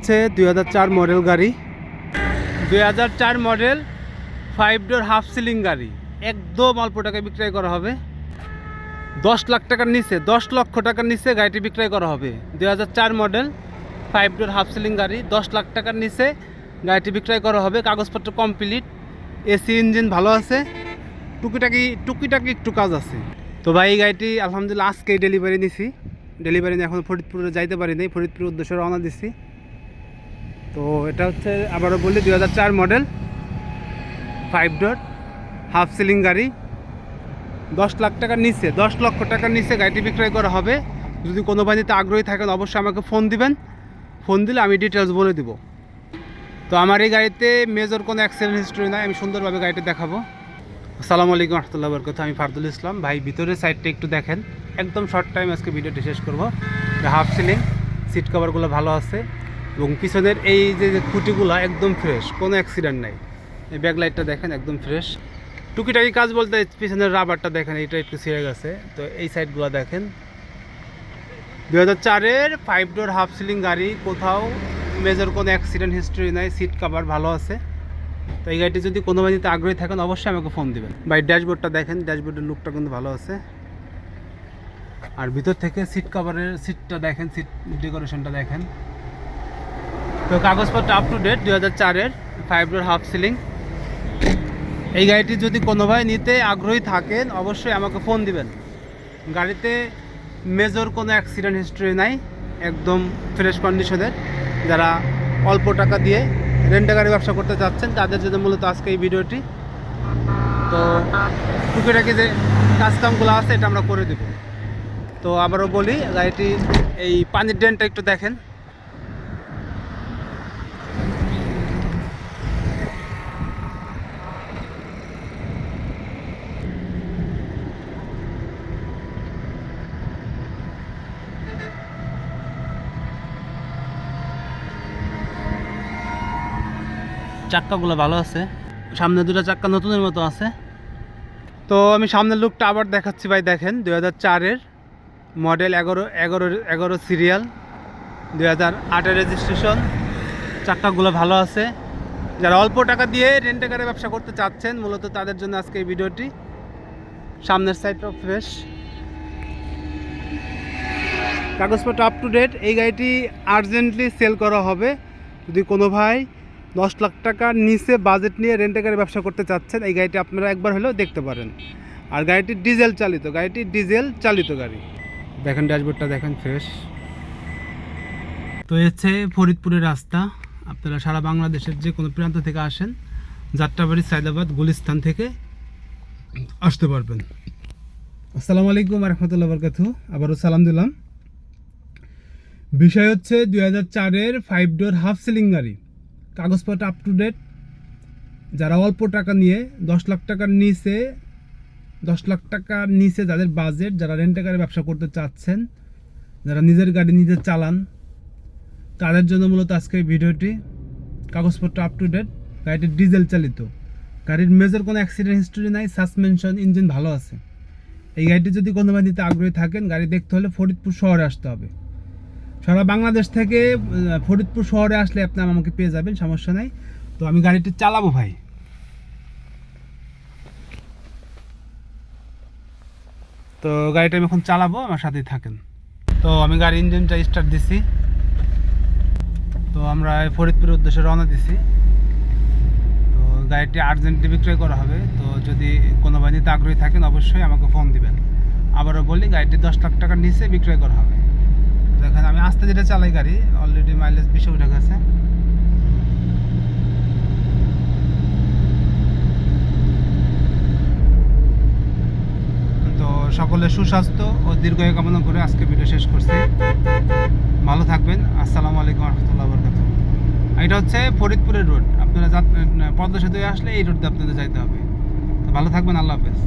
হচ্ছে দুই হাজার চার মডেল গাড়ি। দুই হাজার চার model five door half ceiling গাড়ি। একদম অল্প টাকায় বিক্রয় করা হবে। দশ লাখ টাকার নিচে, দশ লক্ষ টাকার নিচে গাড়িটি বিক্রয় করা হবে। দুই হাজার চার model five door half ceiling গাড়ি, দশ লাখ টাকার নিচে গাড়িটি বিক্রয় করা হবে। কাগজপত্র কমপ্লিট এসি ইঞ্জিন ভালো আছে। টুকিটাকি টুকিটাকি একটু কাজ আছে। তো ভাই, এই গাড়িটি আলহামদুলিল্লাহ আজকেই ডেলিভারি নিছি। ডেলিভারি নিয়ে এখন ফরিদপুরে যাইতে পারি নাই। ফরিদপুর উদ্দেশ্যে রওনা দিছি। তো এটা হচ্ছে আবারও বলি দুই হাজার চার model five door half ceiling গাড়ি, দশ লাখ টাকার নিচে, দশ লক্ষ টাকার নিচে গাড়িটি বিক্রয় করা হবে। যদি কোনো বাড়িতে আগ্রহী থাকেন অবশ্যই আমাকে ফোন দিবেন। ফোন দিলে আমি ডিটেলস বলে দিব। তো আমার এই গাড়িতে মেজর কোনো অ্যাক্সিডেন্ট হিস্ট্রি নাই, আমি সুন্দরভাবে গাড়িটি দেখাবো। আসসালামু আলাইকুম রহমতুল্লাহ বরকত, আমি ফারদুল ইসলাম। ভাই, ভিতরের সাইডটা একটু দেখেন। একদম শর্ট টাইম আজকে ভিডিওটি শেষ করব। হাফ সিলিং সিট কভারগুলো ভালো আছে। এবং পিছনের এই যে খুঁটিগুলো একদম ফ্রেশ কোনো অ্যাক্সিডেন্ট নাই। এই ব্যাক লাইটটা দেখেন, একদম ফ্রেশ টুকিটাকি কাজ বলতে পিছনের রাবারটা দেখেন এটা একটু ছিঁড়ে গেছে। তো এই সাইডগুলো দেখেন। দু হাজার চারের ফাইভ ডোর হাফ সিলিং গাড়ি, কোথাও মেজর কোনো অ্যাক্সিডেন্ট হিস্ট্রি নাই সিট কাভার ভালো আছে। তো এই গাড়িটি যদি কোনো বাড়িতে আগ্রহী থাকেন, অবশ্যই আমাকে ফোন দিবেন। ভাই ড্যাশবোর্ডটা দেখেন ড্যাশবোর্ডের লুকটা কিন্তু ভালো আছে। আর ভিতর থেকে সিট কাভারের সিটটা দেখেন সিট ডেকোরেশনটা দেখেন। তো কাগজপত্র আপ টু ডেট দু হাজার চারের ফাইভ ডোর হাফ সিলিং এই গাড়িটি যদি কোনো ভাই নিতে আগ্রহী থাকেন, অবশ্যই আমাকে ফোন দিবেন। গাড়িতে মেজর কোনো অ্যাক্সিডেন্ট হিস্ট্রি নাই, একদম ফ্রেশ কন্ডিশনের যারা অল্প টাকা দিয়ে রেন্টে গাড়ি ব্যবসা করতে চাচ্ছেন, তাদের জন্য মূলত আজকে এই ভিডিওটি। তো টুকিটাকি যে কাজকামগুলো আছে, এটা আমরা করে দেব। তো আবারও বলি, গাড়িটি এই পানির ড্রেনটা একটু দেখেন। চাক্কাগুলো ভালো আছে। সামনে দুটো চাক্কা নতুনের মতো আছে। তো আমি সামনের লুকটা আবার দেখাচ্ছি ভাই, দেখেন, দুই হাজার চারের মডেল এগারো এগারো এগারো সিরিয়াল দুই হাজার আটের রেজিস্ট্রেশন চাক্কাগুলো ভালো আছে। যারা অল্প টাকা দিয়ে রেন্টে গাড়ি ব্যবসা করতে চাচ্ছেন, মূলত তাদের জন্য আজকে এই ভিডিওটি। সামনের সাইডটাও ফ্রেশ কাগজপত্র আপ টু ডেট এই গাড়িটি আর্জেন্টলি সেল করা হবে। যদি কোনো ভাই দশ লাখ টাকার নিচে বাজেট নিয়ে রেন্টে গাড়ি ব্যবসা করতে চাচ্ছেন, এই গাড়িটি আপনারা একবার হলেও দেখতে পারেন। আর গাড়িটি ডিজেল চালিত, গাড়িটি ডিজেল চালিত গাড়ি। দেখেন ড্যাশবোর্ডটা দেখেন ফ্রেশ তো হচ্ছে ফরিদপুরের রাস্তা। আপনারা সারা বাংলাদেশের যে কোনো প্রান্ত থেকে আসেন, যাত্রাবাড়ি সাইদাবাদ গুলিস্তান থেকে আসতে পারবেন। আসসালামু আলাইকুম রহমতুল্লাহ বরকাতু আবারও সালাম দিলাম। বিষয় হচ্ছে দুই হাজার চারের ফাইভ ডোর হাফ সিলিং গাড়ি। কাগজপত্র আপ টু ডেট যারা অল্প টাকা নিয়ে, দশ লাখ টাকার নিচে, দশ লাখ টাকার নিচে যাদের বাজেট যারা রেন্টে গাড়ি ব্যবসা করতে চাচ্ছেন, যারা নিজের গাড়ি নিজে চালান, তাদের জন্য মূলত আজকে ভিডিওটি কাগজপত্র আপ টু ডেট গাড়িটি ডিজেল চালিত। গাড়ির মেজর কোনো অ্যাক্সিডেন্ট হিস্টোরি নাই সাসপেনশন ইঞ্জিন ভালো আছে। এই গাড়িটি যদি কোনো নিতে আগ্রহী থাকেন, গাড়ি দেখতে হলে ফরিদপুর শহরে আসতে হবে। সারা বাংলাদেশ থেকে ফরিদপুর শহরে আসলে আপনি আমাকে পেয়ে যাবেন, সমস্যা নাই। তো আমি গাড়িটি চালাবো ভাই। তো গাড়িটা আমি এখন চালাবো, আমার সাথেই থাকেন। তো আমি গাড়ি ইঞ্জিনটা স্টার্ট দিছি। তো আমরা ফরিদপুরের উদ্দেশ্যে রওনা দিছি। তো গাড়িটি আর্জেন্টলি বিক্রয় করা হবে। তো যদি কোনো বাহিনীতে আগ্রহী থাকেন, অবশ্যই আমাকে ফোন দিবেন। আবারও বলি, গাড়িটি দশ লাখ টাকার নিচে বিক্রয় করা হবে। দেখেন, আমি আস্তে যেটা চালাই গাড়ি অলরেডি মাইলেজ বেশি উঠে গেছে। তো সকলের সুস্বাস্থ্য ও দীর্ঘায়ু কামনা করে আজকে ভিডিও শেষ করছি। ভালো থাকবেন, আসসালামু আলাইকুম রহমতুল্লাহ বরকাত এটা হচ্ছে ফরিদপুরের রোড। আপনারা পদ্মা সেতু আসলে এই রোড দিয়ে আপনাদের যাইতে হবে। তো ভালো থাকবেন, আল্লাহ হাফেজ।